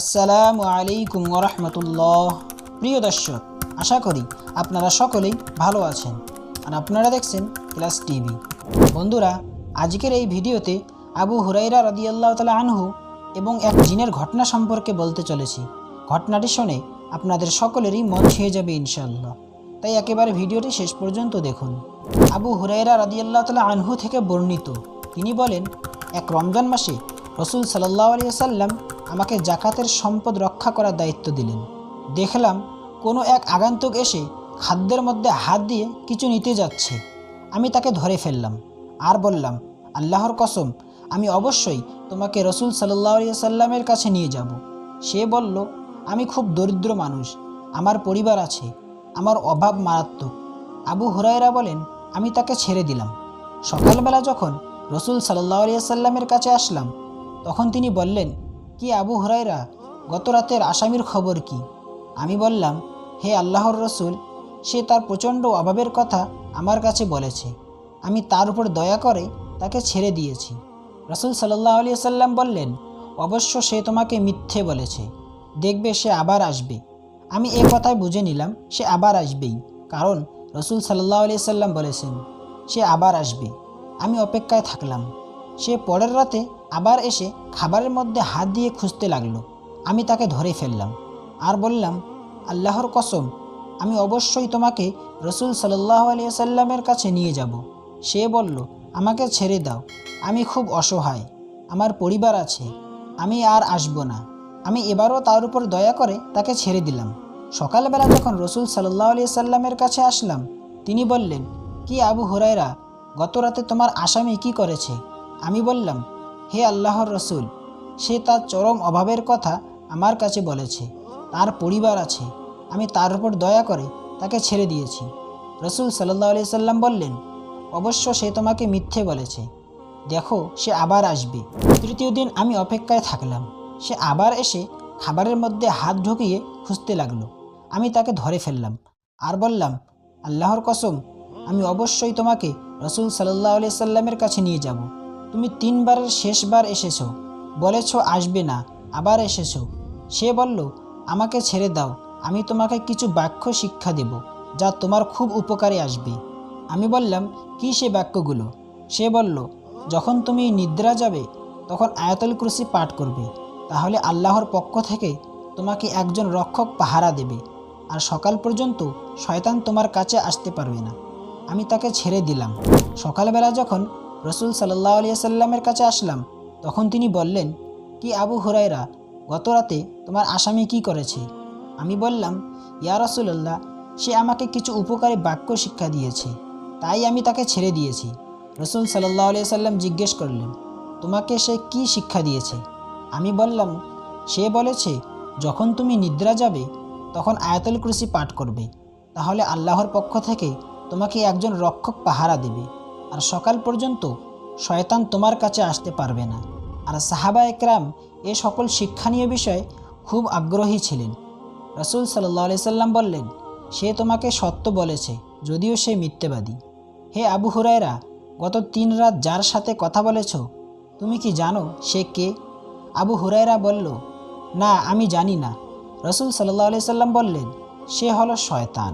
আসসালামু আলাইকুম ওরহমতুল্লাহ প্রিয় দর্শক, আশা করি আপনারা সকলেই ভালো আছেন আর আপনারা দেখছেন ক্লাস টিভি। বন্ধুরা, আজকের এই ভিডিওতে আবু হুরাইরা রদিয়াল্লাহ তালা আনহু এবং এক জিনের ঘটনা সম্পর্কে বলতে চলেছি। ঘটনাটি শুনে আপনাদের সকলেরই মন ছুঁয়ে যাবে ইনশাল্লাহ তাই একেবারে ভিডিওটি শেষ পর্যন্ত দেখুন। আবু হুরাইরা রদিয়াল্লাহ তালা আনহু থেকে বর্ণিত। তিনি বলেন, এক রমজান মাসে রসুল সাল্লাহ আলিয়া সাল্লাম আমাকে জাকাতের সম্পদ রক্ষা করার দায়িত্ব দিলেন। দেখলাম কোনো এক আগান্তক এসে খাদ্যের মধ্যে হাত দিয়ে কিছু নিতে যাচ্ছে। আমি তাকে ধরে ফেললাম, আর বললাম, আল্লাহর কসম, আমি অবশ্যই তোমাকে রসুল সাল্লাহ সাল্লামের কাছে নিয়ে যাব। সে বলল, আমি খুব দরিদ্র মানুষ, আমার পরিবার আছে, আমার অভাব মারাত্মক। আবু হুরায়রা বলেন, আমি তাকে ছেড়ে দিলাম। সকালবেলা যখন রসুল সাল্লাহ সাল্লামের কাছে আসলাম, তখন তিনি বললেন কি আবু হুরাইরা গত রাতের আসামির খবর কি? আমি বললাম, হে আল্লাহর রসুল, সে তার প্রচণ্ড অভাবের কথা আমার কাছে বলেছে। আমি তার উপর দয়া করে তাকে ছেড়ে দিয়েছি। রসুল সাল্লাহ আলি সাল্লাম বললেন, অবশ্য সে তোমাকে মিথ্যে বলেছে। দেখবে সে আবার আসবে। আমি এ কথায় বুঝে নিলাম, সে আবার আসবেই। কারণ রসুল সাল্লাহ আলি সাল্লাম বলেছেন, সে আবার আসবে। আমি অপেক্ষায় থাকলাম। সে পরের রাতে আবার এসে খাবারের মধ্যে হাত দিয়ে খুঁজতে লাগল। আমি তাকে ধরে ফেললাম আর বললাম, আল্লাহর কসম, আমি অবশ্যই তোমাকে রসুল সাল্লাহ আলিয়া সাল্লামের কাছে নিয়ে যাব। সে বলল, আমাকে ছেড়ে দাও। আমি খুব অসহায়। আমার পরিবার আছে। আমি আর আসব না। আমি এবারও তার উপর দয়া করে তাকে ছেড়ে দিলাম। সকালবেলা যখন রসুল সাল্লাহ আলিয়া সাল্লামের কাছে আসলাম, তিনি বললেন, কি আবু হুরায়রা, গত রাতে তোমার আসামি কি করেছে? আমি বললাম হে আল্লাহর রসুল, সে তার চরম অভাবের কথা আমার কাছে বলেছে, তার পরিবার আছে, আমি তার উপর দয়া করে তাকে ছেড়ে দিয়েছি। রসুল সাল্লাহ আলি সাল্লাম বললেন, অবশ্য সে তোমাকে মিথ্যে বলেছে। দেখো, সে আবার আসবে। তৃতীয় দিন আমি অপেক্ষায় থাকলাম। সে আবার এসে খাবারের মধ্যে হাত ঢুকিয়ে খুঁজতে লাগল। আমি তাকে ধরে ফেললাম। আর বললাম, আল্লাহর কসম, আমি অবশ্যই তোমাকে রসুল সাল্লাহ আলি সাল্লামের কাছে নিয়ে যাব। তুমি তিনবারের শেষবার এসেছ। বলেছ আসবে না, আবার এসেছ। সে বলল, আমাকে ছেড়ে দাও, আমি তোমাকে কিছু বাক্য শিক্ষা দেব, যা তোমার খুব উপকারে আসবে। আমি বললাম, কি সে বাক্যগুলো? সে বলল, যখন তুমি নিদ্রা যাবে, তখন আয়াতুল কুরসি পাঠ করবে। তাহলে আল্লাহর পক্ষ থেকে তোমাকে একজন রক্ষক পাহারা দেবে, আর সকাল পর্যন্ত শয়তান তোমার কাছে আসতে পারবে না। আমি তাকে ছেড়ে দিলাম। সকালবেলা যখন রসুল সাল্লাহ আলিয়া সাল্লামের কাছে আসলাম। তখন তিনি বললেন, কি আবু হুরাইরা গত রাতে তোমার আসামি কি করেছে? আমি বললাম, ইয়া রসুল্লাহ সে আমাকে কিছু উপকারী বাক্য শিক্ষা দিয়েছে, তাই আমি তাকে ছেড়ে দিয়েছি। রসুল সাল্লাহ আলিয়া সাল্লাম জিজ্ঞেস করলেন, তোমাকে সে কি শিক্ষা দিয়েছে? আমি বললাম, সে বলেছে, যখন তুমি নিদ্রা যাবে, তখন আয়াতুল কুরসি পাঠ করবে, তাহলে আল্লাহর পক্ষ থেকে তোমাকে একজন রক্ষক পাহারা দেবে। আর সকাল পর্যন্ত শয়তান তোমার কাছে আসতে পারবে না। আর সাহাবা একরাম এ সকল শিক্ষণীয় বিষয়ে খুব আগ্রহী ছিলেন। রসুল সাল্লাহ আলি সাল্লাম বললেন, সে তোমাকে সত্য বলেছে, যদিও সে মিথ্যেবাদী। হে আবু হুরায়রা, গত তিন রাত যার সাথে কথা বলেছ, তুমি কি জানো সে কে? আবু হুরায়রা বলল, না, আমি জানি না। রসুল সাল্লাহ আলি সাল্লাম বললেন, সে হলো শয়তান।